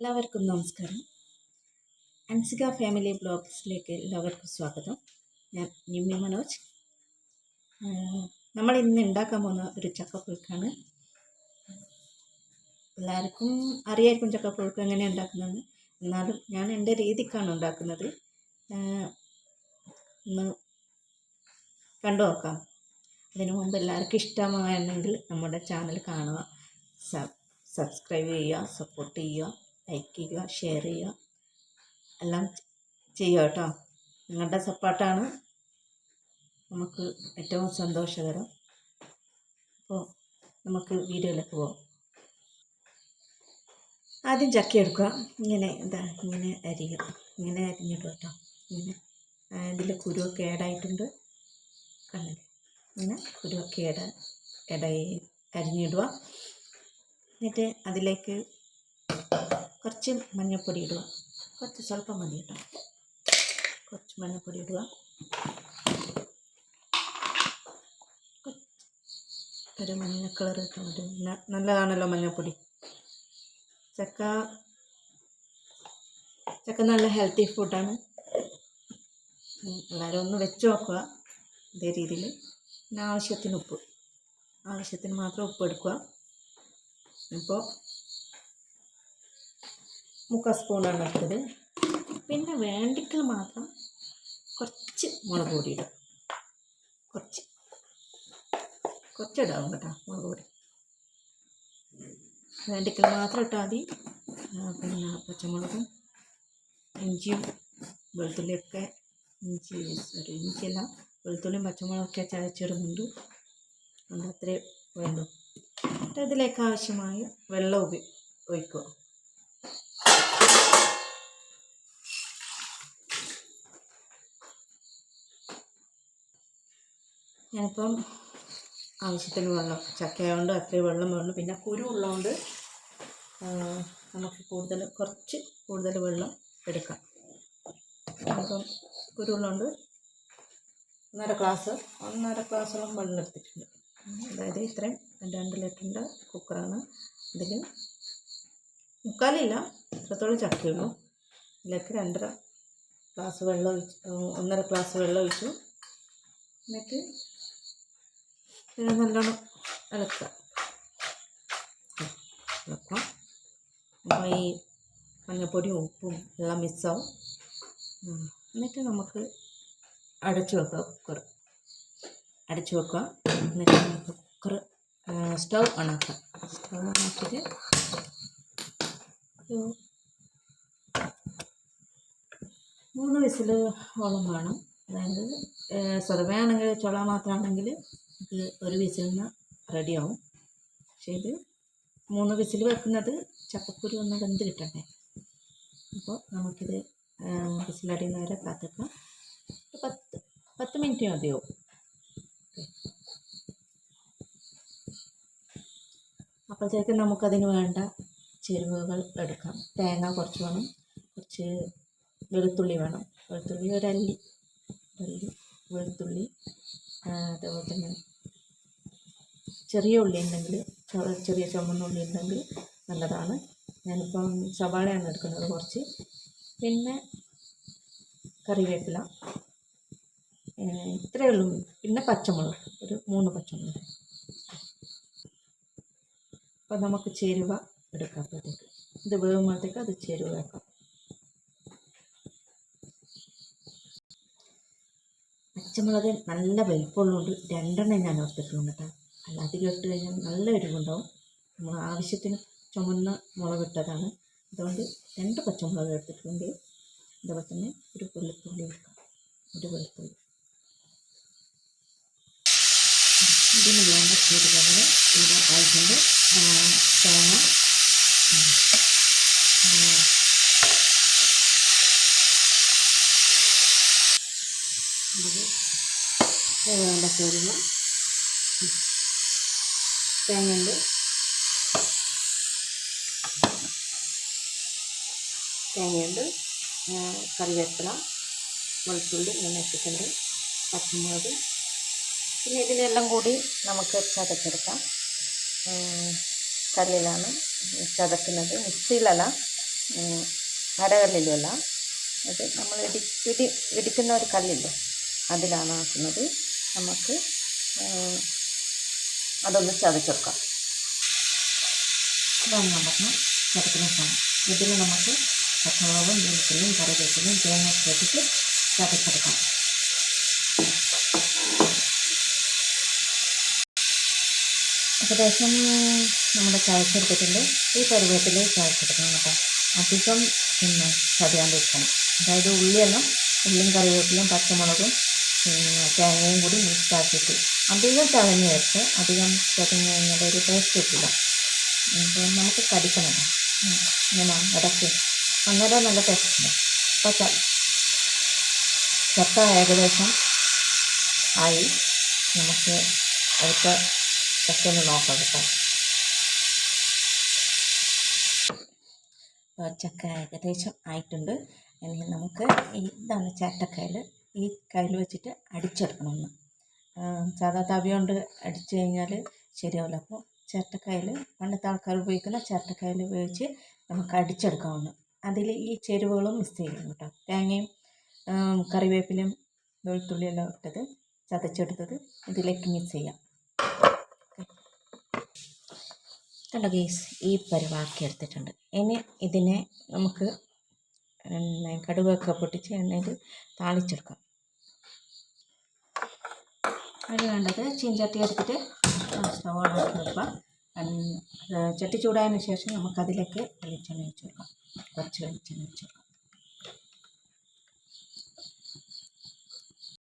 എല്ലാവർക്കും നമസ്കാരം. അൻസിക ഫാമിലി ബ്ലോഗ്സിലേക്ക് എല്ലാവർക്കും സ്വാഗതം. ഞാൻ നിമ്മി മനോജ്. നമ്മൾ ഇന്ന് ഉണ്ടാക്കാൻ പോകുന്ന ഒരു ചക്കപ്പുഴുക്കാണ്. എല്ലാവർക്കും അറിയായിരിക്കും ചക്കപ്പുഴുക്ക് എങ്ങനെ ഉണ്ടാക്കുന്നത് എന്നാലും ഞാൻ എന്റെ രീതിക്കാണ് ഉണ്ടാക്കുന്നത്. ഒന്ന് കണ്ടു നോക്കാം. അതിനു മുമ്പ് എല്ലാവർക്കും ഇഷ്ടമാണെങ്കിൽ നമ്മുടെ ചാനൽ കാണുക സബ് സബ്സ്ക്രൈബ് ചെയ്യുക സപ്പോർട്ട് ചെയ്യുക. ലൈക്ക് ചെയ്യുക ഷെയർ ചെയ്യുക. എല്ലാം ചെയ്യുക കേട്ടോ. നിങ്ങളുടെ സപ്പോർട്ടാണ് നമുക്ക് ഏറ്റവും സന്തോഷകരം. അപ്പോൾ നമുക്ക് വീഡിയോയിലേക്ക് പോകാം ആദ്യം ചക്ക എടുക്കുക. ഇങ്ങനെ എന്താ ഇങ്ങനെ അരിയുക. ഇങ്ങനെ അരിഞ്ഞിടുക കേട്ടോ. ഇങ്ങനെ ഇതിൽ കുരുവൊക്കെ ഏടായിട്ടുണ്ട് കണ്ടില്ലേ ഇങ്ങനെ കുരുവൊക്കെ ഏട ഇടയി അരിഞ്ഞിടുക. എന്നിട്ട് അതിലേക്ക് കുറച്ച് മഞ്ഞൾപ്പൊടി ഇടുക. കുറച്ച് സ്വല്പം മതി കേട്ടോ. കുറച്ച് മഞ്ഞൾപ്പൊടി ഇടുക. ഒരു മഞ്ഞ കളർ ഇട്ടുണ്ട് നല്ലതാണല്ലോ മഞ്ഞൾപ്പൊടി ചക്ക ചക്ക നല്ല ഹെൽത്തി ഫുഡാണ് എല്ലാവരും ഒന്ന് വെച്ച് നോക്കുക ഇതേ രീതിയിൽ. പിന്നെ ആവശ്യത്തിന് ഉപ്പ്. ആവശ്യത്തിന് മാത്രം ഉപ്പ് എടുക്കുക. ഇപ്പോൾ മുക്കാൽ സ്പൂണാണ് എടുത്തത്. പിന്നെ വേണ്ടിക്കൽ മാത്രം കുറച്ച് മുളക് പൊടി ഇടും. കുറച്ച്. കുറച്ചിടാവും കേട്ടോ മുളക് പൊടി. വേണ്ടിക്കൽ മാത്രം ഇട്ടാൽ മതി. പിന്നെ പച്ചമുളകും ഇഞ്ചിയും വെളുത്തുള്ളിയൊക്കെ ഇഞ്ചി സോറി ഇഞ്ചിയല്ല വെളുത്തുള്ളിയും പച്ചമുളകൊക്കെ ചതച്ചിടുന്നുണ്ട് അതുകൊണ്ട് അത്രേ വേണ്ടു. ഇതിലേക്ക് ആവശ്യമായ വെള്ളം ഉപയോഗിക്കുക ഞാനിപ്പം ആവശ്യത്തിന് വെള്ളം ചക്കയായതുകൊണ്ട് അത്രയും വെള്ളം വേണം. പിന്നെ കുരു ഉള്ളതുകൊണ്ട് നമുക്ക് കൂടുതൽ കുറച്ച് കൂടുതൽ വെള്ളം എടുക്കാം. അപ്പം കുരു ഉള്ളതുകൊണ്ട് ഒന്നര ഗ്ലാസ് ഒന്നര ഗ്ലാസ്സോളം വെള്ളം എടുത്തിട്ടുണ്ട്. അതായത് ഇത്രയും രണ്ട് ലിറ്ററിന്റെ കുക്കറാണ്. ഇതിൽ മുക്കാലില്ല ഇത്രത്തോളം ചക്കയുള്ളൂ. ഇതിലേക്ക് രണ്ടര ഗ്ലാസ് വെള്ളം ഒഴിച്ച് ഒന്നര ഗ്ലാസ് വെള്ളം ഒഴിച്ചു. എന്നിട്ട് ഇത് നല്ലോണം ഇളക്കുക. ഇളക്കുക. ഈ മഞ്ഞപ്പൊടിയും ഉപ്പും എല്ലാം മിക്സാവും. എന്നിട്ട് നമുക്ക് അടച്ചു വെക്കുക കുക്കർ അടച്ചു വെക്കുക എന്നിട്ട് നമുക്ക് കുക്കർ സ്റ്റൗ ഓണാക്കുക സ്റ്റൗ ഓണാക്കിയിട്ട് മൂന്ന് വിസിൽ ഓളം വേണം. അതായത് സ്വതമേ ആണെങ്കിൽ ചുള മാത്രമാണെങ്കിൽ നമുക്ക് ഒരു വിസിലിന് റെഡിയാവും. പക്ഷേ ഇത് മൂന്ന് വിസിൽ വെക്കുന്നത് ചക്കക്കുരു ഒന്ന് വെന്ത് കിട്ടണ്ടേ? അപ്പോൾ നമുക്കിത് വിസിലടിയുന്ന വരെ കാത്തിക്കാം. പത്ത് പത്ത് മിനിറ്റ് മതിയാവും. അപ്പോഴത്തേക്ക് നമുക്കതിന് വേണ്ട ചേരുവകൾ എടുക്കാം. തേങ്ങ കുറച്ച് വേണം. കുറച്ച് വെളുത്തുള്ളി വേണം. വെളുത്തുള്ളി ഒരല്ലി അല്ലി. വെളുത്തുള്ളി. അതേപോലെ തന്നെ ചെറിയ ഉള്ളി ഉണ്ടെങ്കിൽ ചെറിയ ചുമന്ന ഉള്ളി ഉണ്ടെങ്കിൽ നല്ലതാണ്. ഞാനിപ്പം സവാളയാണ് എടുക്കുന്നത് കുറച്ച്. പിന്നെ കറിവേപ്പില. ഇത്രയേ ഉള്ളൂ. പിന്നെ പച്ചമുളക് ഒരു മൂന്ന് പച്ചമുളക്. അപ്പം നമുക്ക് ചേരുവ എടുക്കാം അപ്പോഴത്തേക്ക് ഇത് വേകുമ്പോഴത്തേക്ക് അത് ചേരുവ വെക്കാം. പച്ചമുളക് നല്ല വലിപ്പമുള്ളതുകൊണ്ട് രണ്ടെണ്ണം ഞാൻ ഓർത്തിട്ടുണ്ട് കേട്ടോ. അധികം ഇട്ട് കഴിഞ്ഞാൽ നല്ല എരിവുണ്ടാവും. നമ്മൾ ആവശ്യത്തിന് ചുമന്ന മുളക് ഇട്ടതാണ്. അതുകൊണ്ട് രണ്ട് പച്ചമുളക് എടുത്തിട്ടുണ്ട്. അതുപോലെ തന്നെ ഒരു വെളുത്തുള്ളി എടുക്കാം ഒരു വെളുത്തുള്ളി. ഇതിന് വേണ്ട ചേരുവകൾ ഇവിടെ ആയിട്ടുണ്ട് തേങ്ങ. വേണ്ട ചേരുവ. തേങ്ങയുണ്ട്. തേങ്ങയുണ്ട്. കറിവേപ്പില വെളുത്തുള്ളി ഇട്ടിട്ടുണ്ട്. പച്ചമുളക്. പിന്നെ ഇതിനെല്ലാം കൂടി നമുക്ക് ചതച്ചെടുക്കാം. കല്ലിലാണ് ചതക്കുന്നത്. മിക്സിയിലല്ല അരകല്ലിലല്ല അത് നമ്മൾ ഇടി ഇടി ഇടിക്കുന്ന ഒരു കല്ലില്ലേ അതിലാണ് ആക്കുന്നത്. നമുക്ക് അതൊന്ന് ചതച്ചെടുക്കാം. ഇതാണ് നമുക്ക് ചതക്കുന്ന സാധനം. ഇതിൽ നമുക്ക് പച്ചമുളകും വെളുത്തുള്ളിയും കറിവേപ്പിലും തേങ്ങ ചേർത്തിട്ട് ചതച്ചെടുക്കാം. ഏകദേശം നമ്മുടെ ചതച്ചെടുത്തിട്ടുണ്ട്. ഈ പരുവത്തിൽ ചതച്ചെടുക്കണം കേട്ടോ. അധികം പിന്നെ ചതയാണ്ടിരിക്കണം അതായത് ഉള്ളിയെല്ലാം ഉള്ളിയും കറിവേപ്പിലും പച്ചമുളകും തേങ്ങയും കൂടി മിക്സ് ആക്കിയിട്ട് അധികം ചതഞ്ഞ് വെച്ച് അധികം ചതഞ്ഞ് കഴിഞ്ഞാൽ ഒരു ടേസ്റ്റ് കിട്ടില്ല അപ്പോൾ നമുക്ക് കടിക്കണം. ഇങ്ങനെ ഇടയ്ക്ക്. അന്നേരം നല്ല ടേസ്റ്റ് അപ്പോൾ ചക്ക ഏകദേശം ആയി. നമുക്ക് അടുത്ത ചക്ക ഒന്ന് നോക്കാം കേട്ടോ. ചക്ക ഏകദേശം ആയിട്ടുണ്ട്. ഇനി നമുക്ക് ഇതാണ് ചേട്ടക്കയിൽ ഈ കയ്യിൽ വെച്ചിട്ട് അടിച്ചെടുക്കണം ഒന്ന്. ആ, സാധാ തവി കൊണ്ട് അടിച്ചു കഴിഞ്ഞാൽ ശരിയാവില്ല. അപ്പോൾ ചിരട്ടക്കായൽ പണ്ടത്തെ ആൾക്കാർ ഉപയോഗിക്കുന്ന ചിരട്ടക്കായൽ ഉപയോഗിച്ച് നമുക്ക് അടിച്ചെടുക്കാവുന്ന. അതിൽ ഈ ചേരുവകളും മിക്സ് ചെയ്യണം കേട്ടോ. തേങ്ങയും കറിവേപ്പിലും വെളുത്തുള്ളിയെല്ലാം ഇട്ടത് ചതച്ചെടുത്തത് ഇതിലേക്ക് മിക്സ് ചെയ്യാം. കണ്ടോ ഗേസ് ഈ പരിവാക്കി എടുത്തിട്ടുണ്ട്. ഇനി ഇതിനെ നമുക്ക് കടുകൊക്കെ പൊട്ടിച്ച് എണ്ണയിൽ താളിച്ചെടുക്കാം. അതിന് വേണ്ടത് ചീഞ്ചട്ടി എടുത്തിട്ട് സ്റ്റവ് ഓണാക്കി വെക്കുക. ഉം, ചട്ടി ചൂടായതിന് ശേഷം നമുക്കതിലേക്ക് വെളിച്ചെണ്ണ ഒഴിച്ച് കൊടുക്കാം. കുറച്ച് വെളിച്ചെണ്ണ ഒഴിച്ച് കൊടുക്കാം.